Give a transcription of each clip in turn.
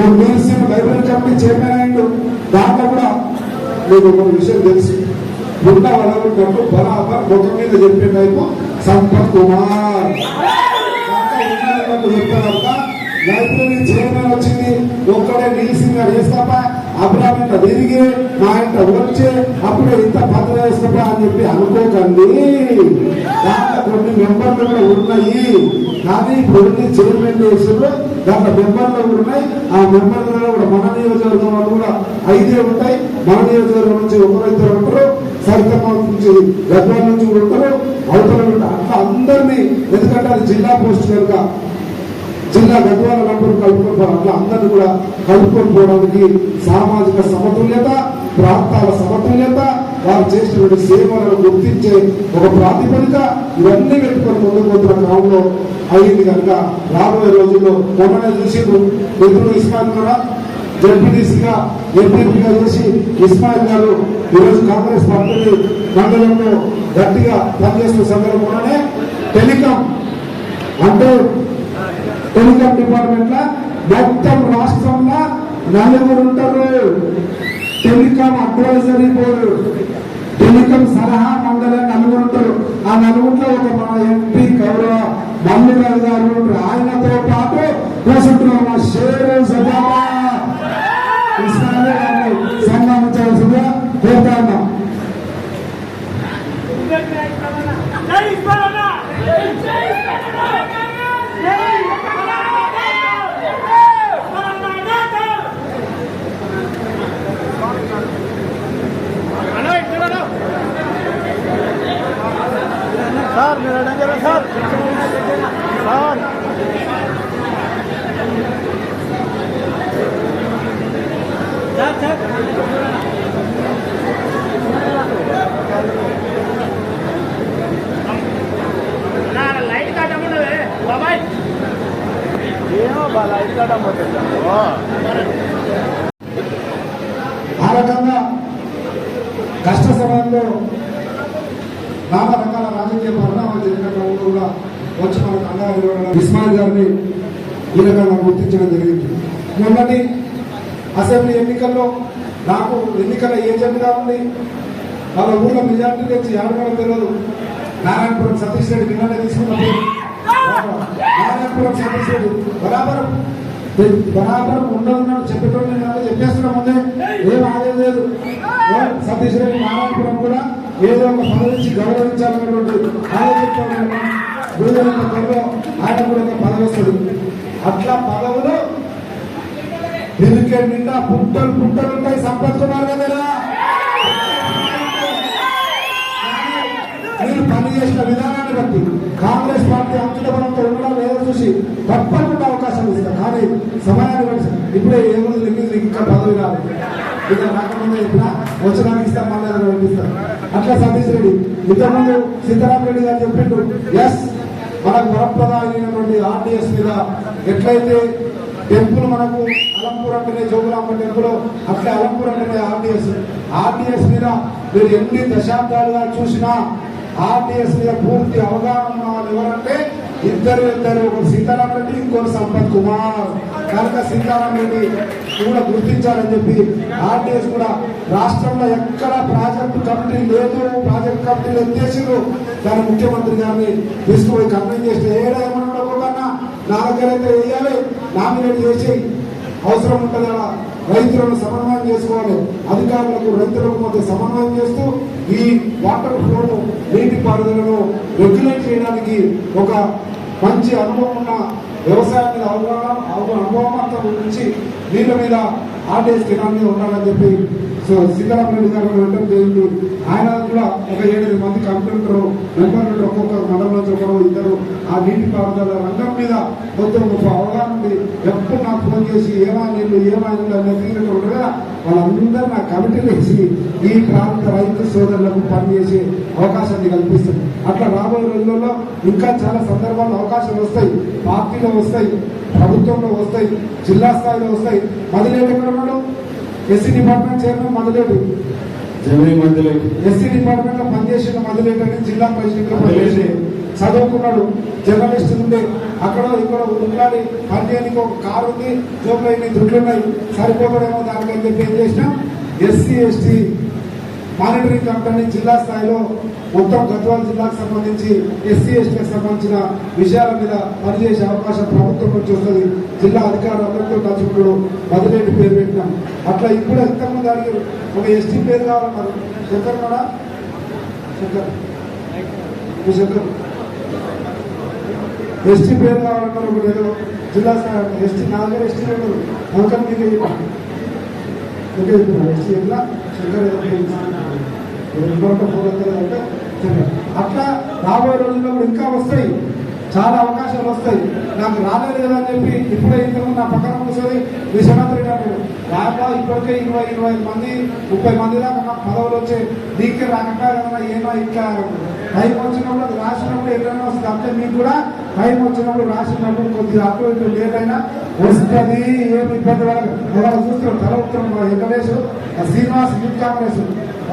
ఇప్పుడు museum library committee chairman అయ్యిండు. దాంట్లో కూడా మీకు ఒక విషయం తెలుసు. గుండ వలగొట్టినప్పుడు బరాబర్ ముఖం మీద చెప్పే type Sampath Kumar. Library chairman వచ్చింది. ఒక్కడే నిలిసిందా వేస్తాపా అబ్రామ్ ఇంట తిరిగి మా ఇంట వచ్చి అప్పుడే ఇంత భద్ర వేస్తాపా అని చెప్పి అనుకోకండి. మెంబర్లు కూడా ఉన్నాయి. కానీ కొన్ని చైర్మన్ చేసారు దాంట్లో మెంబర్లు కూడా ఉన్నాయి. ఆ మెంబర్లలో కూడా మన నియోజకవర్గం వాళ్ళు కూడా ఐదే ఉంటాయి. మన నియోజకవర్గం నుంచి ఒకరిద్దరు ఉంటారు. సరితమ్మ నుంచి గద్వాల నుంచి కూడా ఉంటారు. అవతల ఉంటారు అట్లా అందరినీ ఎందుకంటే అది జిల్లా పోస్ట్ కనుక జిల్లా గద్వాల నంబరు కలుపుకొని అట్లా అందరినీ కూడా కలుపుకొని పోవడానికి సామాజిక సమతుల్యత ప్రాంతాల సమతుల్యత చేసినటువంటి సేవలను గుర్తించే ఒక ప్రాతిపదిక ఇవన్నీ పెట్టుకొని ముందుకు పోతున్న క్రమంలో అయింది కనుక రాబోయే రోజుల్లో మొన్ననే చూసిండ్రు. ఎదురు ఇస్మాయిల్ కూడా జడ్పీటీసీగా ఎంపీపీగా చేసి ఇస్మాయిల్ గారు ఈరోజు కాంగ్రెస్ పార్టీ మండలంలో గట్టిగా పనిచేస్తున్న సందర్భంలోనే టెలికాం అంటే టెలికాం డిపార్ట్మెంట్ మొత్తం రాష్ట్రంలో నలుగురు ఉంటారు. Telecom advisory board. టెలికాం సలహా మండలం నలుగురు ఆ నలుగురిలో ఒక మన ఎంపీ గౌరవ మల్లిరాజు గారు సార్ మీరు అడగరా సార్ సార్ లైట్ కట్టముండవే బాబాయ్ ఏమో బాగా ఐదు కాడ ఆ రకంగా కష్ట సమయంలో నానా రకాల రాజకీయ పరిణామాలు జరిగిన క్రమంలో కూడా వచ్చి మనకు అండగా నిలబడడం ఇస్మాయిల్ గారిని ఈ రకంగా గుర్తించడం జరిగింది. మొన్నటి అసెంబ్లీ ఎన్నికల్లో నాకు ఎన్నికల ఏజెంట్గా ఉంది వాళ్ళ ఊళ్ళో మెజార్టీ తెచ్చి ఎవరికైనా తెలియదు. నారాయణపురం సతీష్ రెడ్డి నిన్న తీసుకున్నప్పుడు. నారాయణపురం సతీష్ రెడ్డి బరాబర్ బరాబర్ ఉండదు చెప్పేటోళ్ళు నేను చెప్పేస్తున్నా ముందే ఏం ఆదేశం లేదు. సతీష్ రెడ్డి నారాయణపురం కూడా ఏదో ఒక పదవించి ఇచ్చి గౌరవించాలన్నటువంటి ఆలోచనతో గురువుల త్వరలో ఆయన కూడా ఒక పదవి వస్తుంది అట్లా పదవులు ఎదుకే నిండా పుట్టలు పుట్టలు ఉంటాయి సంపత్ కుమార్ కదా. పార్టీ చేసిన విధానాన్ని బట్టి కాంగ్రెస్ పార్టీ అంకిత బలంతో ఉండడం లేదో చూసి తప్పకుండా అవకాశం ఇస్తారు. కానీ సమయాన్ని బట్టి ఇప్పుడే ఏ రోజు ఇంకా పదవి రాదు. ఇక రాకముందే చెప్పినా వచ్చడానికి ఇస్తాం మళ్ళీ పంపిస్తారు అట్లా సతీష్ రెడ్డి. ఇంతకుముందు సీతారాం రెడ్డి గారు చెప్పిండు ఎస్ మనకు వరప్రదాయమైనటువంటి ఆర్టీఎస్ మీద ఎట్లయితే టెంపుల్ మనకు అలంపూర్ అంటేనే జోగులాంబ టెంపుల్ అట్లే అలంపూర్ అంటేనే ఆర్టీఎస్. ఆర్టీఎస్ మీద మీరు ఎన్ని దశాబ్దాలుగా చూసినా ఆర్టీఎస్ పూర్తి అవగాహన ఉన్న వాళ్ళు ఎవరంటే ఇద్దరు ఇద్దరు ఒకరు సీతారాం రెడ్డి ఇంకొకరు సంపత్ కుమార్. కనుక సీతారాం రెడ్డి కూడా గుర్తించాలని చెప్పి ఆర్టీఎస్ కూడా రాష్ట్రంలో ఎక్కడ ప్రాజెక్టు కమిటీ లేదు ప్రాజెక్ట్ కమిటీలు ఎత్తేసారు దాని ముఖ్యమంత్రి గారిని తీసుకుపోయి కంప్లైంట్ చేస్తే ఏడేమన్నా ఒక్కొక్కన్నా నా దగ్గర అయితే వేయాలి నామినేట్ చేసి అవసరం ఉంటుంది కదా రైతులను సమన్వయం చేసుకోవాలి. అధికారులకు రైతులకు మధ్య సమన్వయం చేస్తూ ఈ వాటర్ ఫ్లోను నీటి పారుదలను రెగ్యులేట్ చేయడానికి ఒక మంచి అనుభవం ఉన్న వ్యవసాయం మీద అవగాహన అనుభవం అంతా గురించి దీని మీద ఆర్డేస్ కిరాణా ఉండాలని చెప్పి సో సీతారామరెడ్డి గారు వెళ్ళడం జరిగింది ఆయన కూడా ఒక ఏడు మంది కంప్యూటర్ మెంబర్లు ఒక్కొక్క మండలం నుంచి ఒకరు ఇద్దరు ఆ నీటి పారుదల రంగం మీద కొంచెం ఒక అవగాహన ఉంది. ఎప్పుడు నాకు ఫోన్ చేసి ఏమైనా ఏమైనా అనేది ఉండగా కదా వాళ్ళందరూ నా కమిటీలు వేసి ఈ ప్రాంత రైతు సోదరులకు పనిచేసే అవకాశాన్ని కల్పిస్తుంది అట్లా రాబోయే రోజుల్లో ఇంకా చాలా సందర్భాల్లో అవకాశాలు వస్తాయి. పార్టీలో వస్తాయి ప్రభుత్వంలో వస్తాయి జిల్లా స్థాయిలో వస్తాయి. మదిలేడు ఎక్కడ ఉన్నాడు ఎస్సీ డిపార్ట్మెంట్ చైర్మన్ మదిలేడు జమిని మధ్యలో ఎస్సీ డిపార్ట్మెంట్లో పనిచేసిన మదిలేడు అని జిల్లా పరిషత్ పనిచేసి చదువుకున్నాడు. జర్నలిస్ట్ ఉండే. అక్కడ ఇక్కడ ఉండాలి. పని చేయడానికి ఒక కారు ఉంది. జోబులో ఇన్ని దుడ్లు ఉన్నాయి. సరిపోతాడేమో దానికని చెప్పి ఏం చేసినాం ఎస్సీ ఎస్టీ మానిటరింగ్ కమిటీ జిల్లా స్థాయిలో మొత్తం గద్వాల జిల్లాకు సంబంధించి ఎస్సీ ఎస్టీకి సంబంధించిన విషయాల మీద పనిచేసే అవకాశం ప్రభుత్వం నుంచి వస్తుంది. జిల్లా అధికారులందరితో కలుసుకుంటూ మధురెడ్డి పేరు పెట్టినాం. అట్లా ఇప్పుడు ఎంతమంది అడిగారు? ఒక ఎస్టీ పేరు కావాలన్నారు. శంకర్ కూడా శంకర్. శంకర్. ఎస్టీ పేరు కావాలన్నారు ఒక నేను జిల్లా స్థాయి ఎస్టీ నా ఎస్టీ ఉన్నారు. అందుకని మీకు ఎస్టీ ఎట్లా? శంకర్ ఏదో అట్లా రాబోయే రోజుల్లో కూడా ఇంకా వస్తాయి. చాలా అవకాశాలు వస్తాయి. నాకు రాలేదు కదా అని చెప్పి ఇప్పుడే ఇంతకు నా పక్కన కూర్చొని విశ్వనాథ్ రెడ్డి అన్నాడు రాబా ఇప్పటికే ఇరవై ఇరవై ఐదు మంది ముప్పై మంది దాకా నాకు పదవులు వచ్చే దీనికి రాకుండా ఏమో ఇట్లా టైం వచ్చినప్పుడు అది రాసినప్పుడు ఎక్కడైనా వస్తుంది. అంటే మీకు కూడా టైం వచ్చినప్పుడు రాసినప్పుడు కొద్దిగా అటు ఇటు లేట్ అయినా వస్తుంది. ఏమి ఇబ్బంది పడదు. చూస్తున్నాం తల ఉత్తరం మా ఆ శ్రీనివాస్ యూత్ కాంగ్రెస్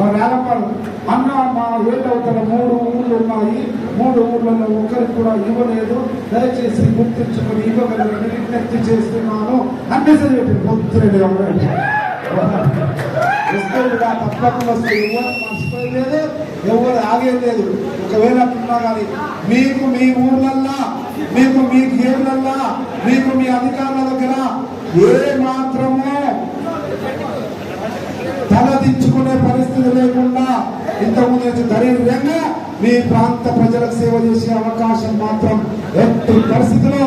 వేలపాడు అన్న మా ఏళ్ళు మూడు ఊళ్ళు ఉన్నాయి. మూడు ఊళ్ళలో ఒక్కరికి కూడా ఇవ్వలేదు. దయచేసి గుర్తించుకొని ఇవ్వగలరని విజ్ఞప్తి చేస్తున్నాను. అని మెసేజ్ పెట్టి పొద్దురెడ్డి వస్తే తప్పకుండా వస్తే ఎవరు మర్చిపోయలేదు ఎవరు ఆగేది లేదు. ఒకవేళ అట్లున్నా కానీ మీకు మీ ఊర్లల్లా మీకు మీ గేర్లల్లా మీకు మీ అధికారుల దగ్గర ఏ మాత్రమో తలదించుకునే పరిస్థితి లేకుండా ఇంతకుముందు ధైర్యంగా మీ ప్రాంత ప్రజలకు సేవ చేసే అవకాశం మాత్రం ఎట్టి పరిస్థితిలో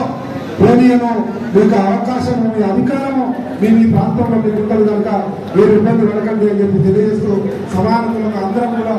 పోనీయను. మీకు అవకాశం మీ అధికారము మీ మీ ప్రాంతంలో మీకు ఉంటుంది కనుక మీరు ఇబ్బంది పడకండి అని చెప్పి తెలియజేస్తూ సమానంగా అందరం కూడా